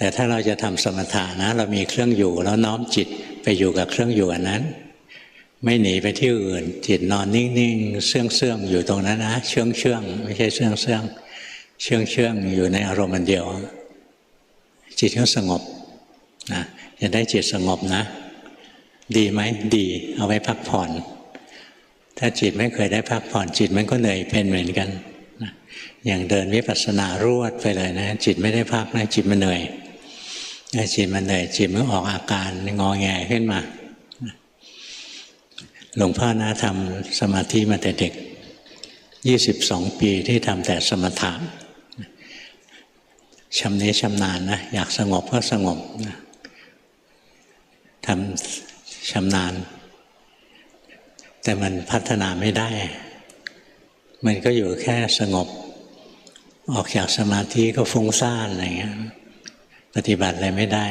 แต่ถ้าเราจะทำสมถะนะ เรามีเครื่องอยู่แล้วน้อมจิตไปอยู่กับเครื่องอยู่อันนั้น ไม่หนีไปที่อื่น จิตนอนนิ่งๆเชื่องเชื่องๆอยู่ตรงนั้นนะเชื่องเชื่องไม่ใช่เชื่องเชื่องเชื่องเชื่องอยู่ในอารมณ์อันเดียว จิตก็สงบนะจะได้จิตสงบนะ ดีไหมดีเอาไว้พักผ่อน ถ้าจิตไม่เคยได้พักผ่อน จิตมันก็เหนื่อยเป็นเหมือนกันอย่างเดินวิปัสสนารวดไปเลยนะ จิตไม่ได้พักนะจิตมันเหนื่อย จิตมันเหนื่อยจิตมันออกอาการงอแงขึ้นมา หลวงพ่อนะทำสมาธิมาแต่เด็ก 22 ปีที่ทำแต่สมถะชำนี้ชำนาญนะอยากสงบก็สงบนะทำชำนาญ แต่มันพัฒนาไม่ได้ มันก็อยู่แค่สงบ ออกจากสมาธิก็ฟุ้งซ่านอะไรเงี้ย ปฏิบัติอะไรไม่ได้